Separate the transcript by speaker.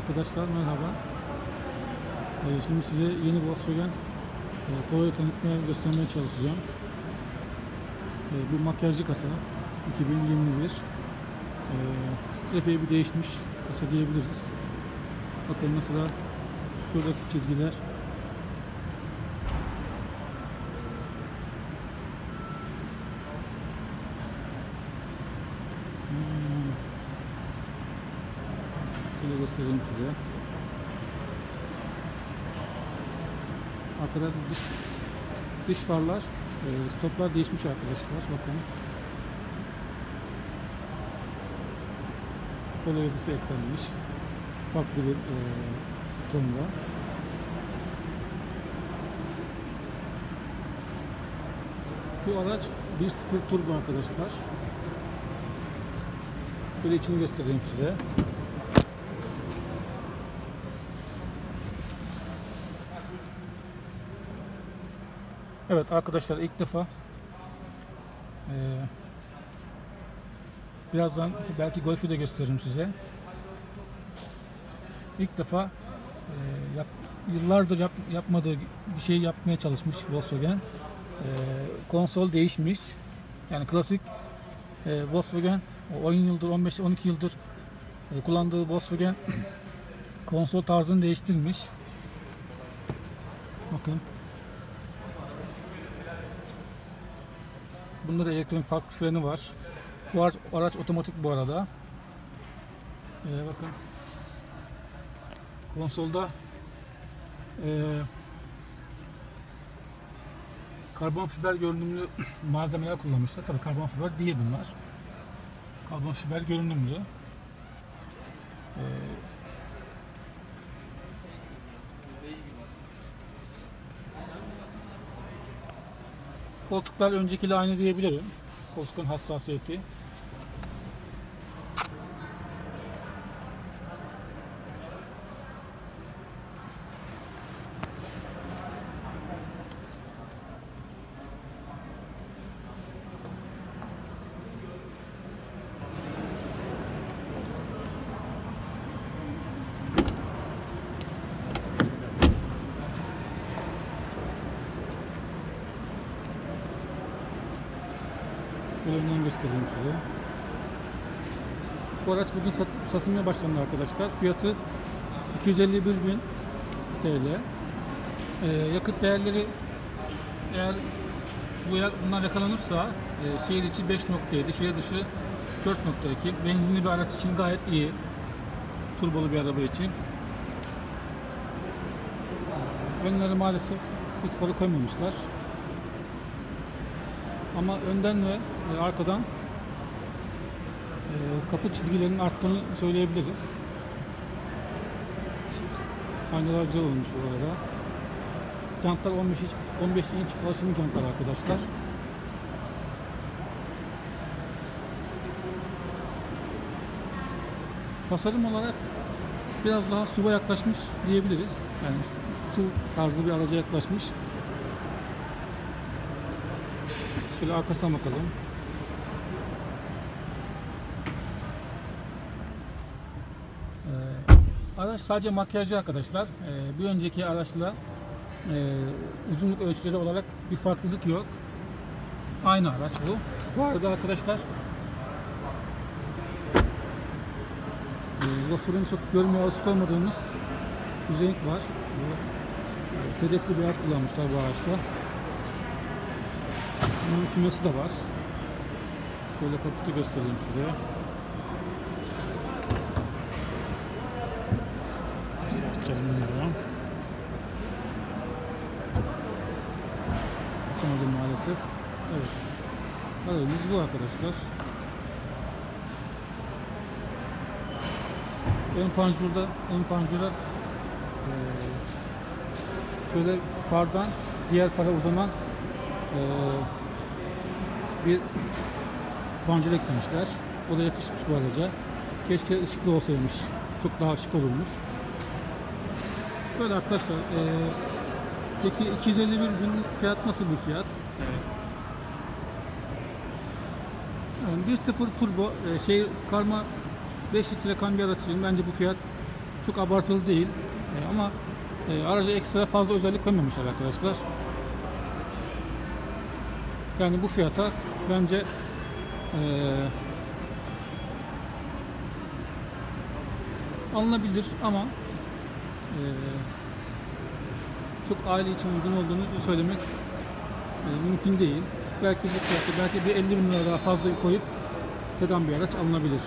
Speaker 1: Arkadaşlar merhaba. Ee, şimdi size yeni Volkswagen e, Polo'yu tanıtmaya, göstermeye çalışacağım. E, bu makyajlı kasa 2021. E, epey bir değişmiş kasa diyebiliriz. Bakın mesela şuradaki çizgiler Şöyle göstereyim size. Arkada dış dış farlar, e, stoplar değişmiş arkadaşlar. Bakın. Yazısı eklenmiş. Farklı bir e, tonla. Bu araç 1.0 turbo arkadaşlar. Şöyle içini göstereyim size. Evet arkadaşlar ilk defa eee, birazdan belki golfü de gösteririm size. İlk defa eee, yap- yıllardır yap- yapmadığı bir şey yapmaya çalışmış Volkswagen. Eee, konsol değişmiş. Yani klasik eee, Volkswagen o 10 yıldır 15-12 yıldır eee, kullandığı Volkswagen konsol tarzını değiştirmiş. Bakın Bunda da elektronik park freni var. Bu araç, araç otomatik bu arada. Ee, bakın. Konsolda ee, karbon fiber görünümlü malzemeler kullanmışlar. Tabii karbon fiber değil bunlar. Karbon fiber görünümlü. Ee, Koltuklar öncekiyle aynı diyebilirim. Koltukun hassasiyeti. Önden göstereyim size. Bu araç bugün sat, satılmaya başlandı arkadaşlar. Fiyatı 251 bin TL. Ee, yakıt değerleri eğer bu bunlar yakalanırsa e, şehir içi 5.7, şehir dışı 4.2. Benzinli bir araç için gayet iyi. Turbolu bir araba için. Önleri maalesef sis koymamışlar. Ama önden ve arkadan e, kapı çizgilerinin arttığını söyleyebiliriz. Aynalar güzel olmuş bu arada. Jantlar 15 inç, 15 inç alaşımlı jantlar arkadaşlar. Tasarım olarak biraz daha suva yaklaşmış diyebiliriz. Yani su tarzı bir araca yaklaşmış. Şöyle arkasına bakalım. Ee, araç sadece makyajcı arkadaşlar. Ee, bir önceki araçla e, uzunluk ölçüleri olarak bir farklılık yok. Aynı araç bu. Bu arada arkadaşlar e, çok görmeye alışık olmadığımız bir renk var. E, sedefli beyaz kullanmışlar bu araçta. Bunun kümesi de var. Şöyle kaputu göstereyim size. Açamadım maalesef. Evet. Aracımız bu arkadaşlar. Ön panjurda, ön panjura eee, şöyle fardan diğer fara uzanan eee bir panjur eklemişler. O da yakışmış bu araca. Keşke ışıklı olsaymış. Çok daha şık olurmuş. Böyle arkadaşlar. eee peki 251 bin fiyat nasıl bir fiyat? Yani 1.0 turbo e, şey karma 5 litre kan bir araç için bence bu fiyat çok abartılı değil. E, ama e, araca ekstra fazla özellik koymamışlar arkadaşlar. Yani bu fiyata bence e, alınabilir ama e, çok aile için uygun olduğunu söylemek e, mümkün değil. Belki bu fiyatı belki bir 50 bin lira daha fazla koyup sedan bir araç alınabilir.